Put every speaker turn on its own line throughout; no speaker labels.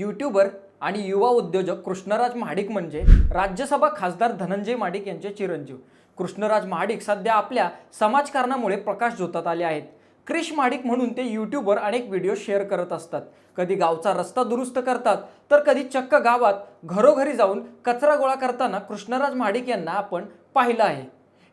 YouTuber आणि युवा उद्योजक कृष्णराज महाडिक म्हणजे राज्यसभा खासदार धनंजय महाडिक यांचे चिरंजीव. कृष्णराज महाडिक सध्या आपल्या समाजकारणामुळे प्रकाश झोतात आले आहेत. क्रिश महाडिक म्हणून ते यूट्यूबवर अनेक व्हिडिओ शेअर करत असतात. कधी गावचा रस्ता दुरुस्त करतात तर कधी चक्क गावात घरोघरी जाऊन कचरा गोळा करताना कृष्णराज महाडिक यांना आपण पाहिलं आहे.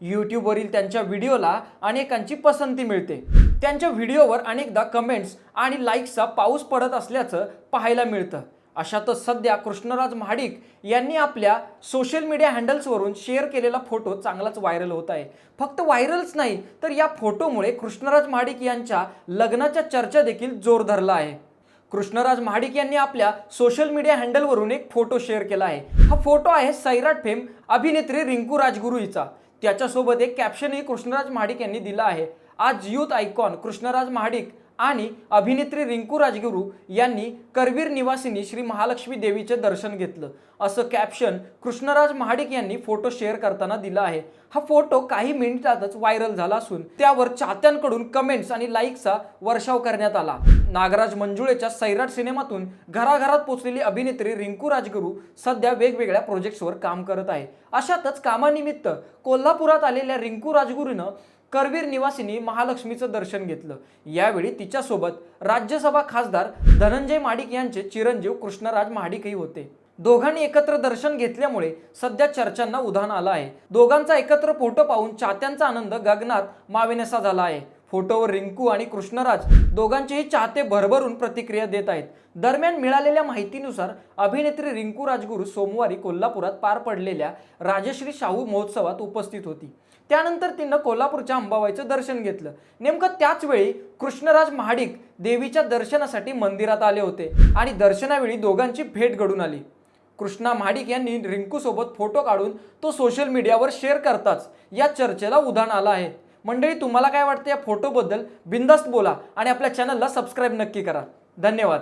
यूट्यूबवरील त्यांच्या व्हिडिओला अनेकांची पसंती मिळते. त्यांच्या व्हिडिओवर अनेकदा कमेंट्स आणि लाईक्सचा पाऊस पडत असल्याचं पाहायला मिळतं. अशातच सध्या कृष्णराज महाडिक यांनी आपल्या सोशल मीडिया हँडल्सवरून शेअर केलेला फोटो चांगलाच व्हायरल होत आहे. फक्त व्हायरलच नाही तर या फोटोमुळे कृष्णराज महाडिक यांच्या लग्नाच्या चर्चा देखील जोर धरला आहे. कृष्णराज महाडिक यांनी आपल्या सोशल मीडिया हँडलवरून एक फोटो शेअर केला आहे. हा फोटो आहे सैराट फेम अभिनेत्री रिंकू राजगुरू हिचा त्याच्यासोबत एक कॅप्शनही कृष्णराज महाडिक यांनी दिला आहे. आज युथ आयकॉन कृष्णराज महाडिक आणि अभिनेत्री रिंकू राजगुरू यांनी करवीर निवासिनी श्री महालक्ष्मी देवीचे दर्शन घेतलं. असं कॅप्शन कृष्णराज महाडिक यांनी फोटो शेअर करताना दिला आहे. हा फोटो काही मिनिटातच व्हायरल झाला असून त्यावर चाहत्यांकडून कमेंट्स आणि लाईकचा वर्षाव करण्यात आला. नागराज मंजुळेच्या सैराट सिनेमातून घराघरात पोचलेली अभिनेत्री रिंकू राजगुरू सध्या वेगवेगळ्या प्रोजेक्ट्सवर काम करत आहे. अशातच कामानिमित्त कोल्हापुरात आलेल्या रिंकू राजगुरूनं करवीर निवासिनी महालक्ष्मीचं दर्शन घेतलं. यावेळी तिच्यासोबत राज्यसभा खासदार धनंजय महाडिक यांचे चिरंजीव कृष्णराज महाडिकही होते. दोघांनी एकत्र दर्शन घेतल्यामुळे सध्या चर्चांना उधाण आलं आहे. दोघांचा एकत्र फोटो पाहून चाहत्यांचा आनंद गगनात माविनेसा झाला आहे. फोटोवर रिंकू आणि कृष्णराज दोघांचेही चाहते भरभरून प्रतिक्रिया देत आहेत. दरम्यान मिळालेल्या माहितीनुसार अभिनेत्री रिंकू राजगुरू सोमवारी कोल्हापुरात पार पडलेल्या राजश्री शाहू महोत्सवात उपस्थित होती. त्यानंतर तिनं कोल्हापूरच्या अंबाबाईचं दर्शन घेतलं. नेमकं त्याच वेळी कृष्णराज महाडिक देवीच्या दर्शनासाठी मंदिरात आले होते आणि दर्शनावेळी दोघांची भेट घडून आली. कृष्णा महाडिक यांनी रिंकूसोबत फोटो काढून तो सोशल मीडियावर शेअर करताच या चर्चेला उधाण आलं आहे. मंडळी तुम्हाला काय वाटतं या फोटोबद्दल बिंदास्त बोला आणि आपल्या चॅनलला सबस्क्राईब नक्की करा. धन्यवाद.